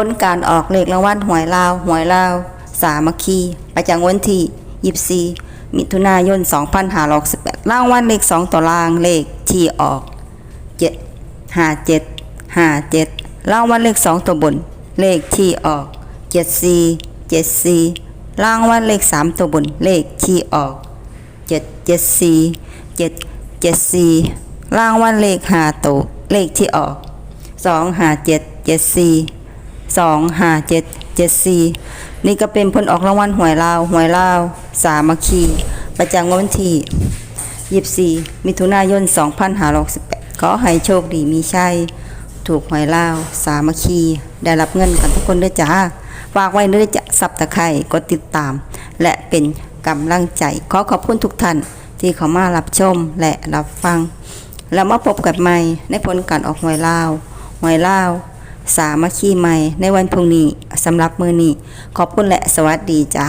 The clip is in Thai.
ผลการออกเลขรางวัลหวยลาวหวยลาวสามัคคี ประจำวันที่ 24 มิถุนายน 2568รางวัลเลข 2ตัวรางเลขที่ออก 7 57 57รางวัลเลข 2 ตัวบน เลขที่ออก 74 74รางวัลเลข 3 ตัวบน เลขที่ออก 774 774รางวัลเลข5ตัวเลขที่ออก 257 74 สองห้าเจ็ดเจ็ดสี่นี่ก็เป็นผลออกรางวัลหวยลาวหวยลาวสามัคคี ประจำวันที่ยี่สี่มิถุนายนสองพันห้าร้อยสิบแปดขอให้โชคดีมีชัยถูกหวยลาวสามัคคี ได้รับเงินกันทุกคนด้วยจ้าฝากไว้ด้วยจะสับตะไคร่กดติดตาม และเป็นกำลังใจ ขอขอบคุณทุกท่านที่เข้ามารับชมและรับฟัง แล้วมาพบกันใหม่ในผลการออกหวยลาวหวยลาว สามัคคีใหม่ในวันพรุ่งนี้สำหรับมือนี้ ขอบคุณและสวัสดีจ้า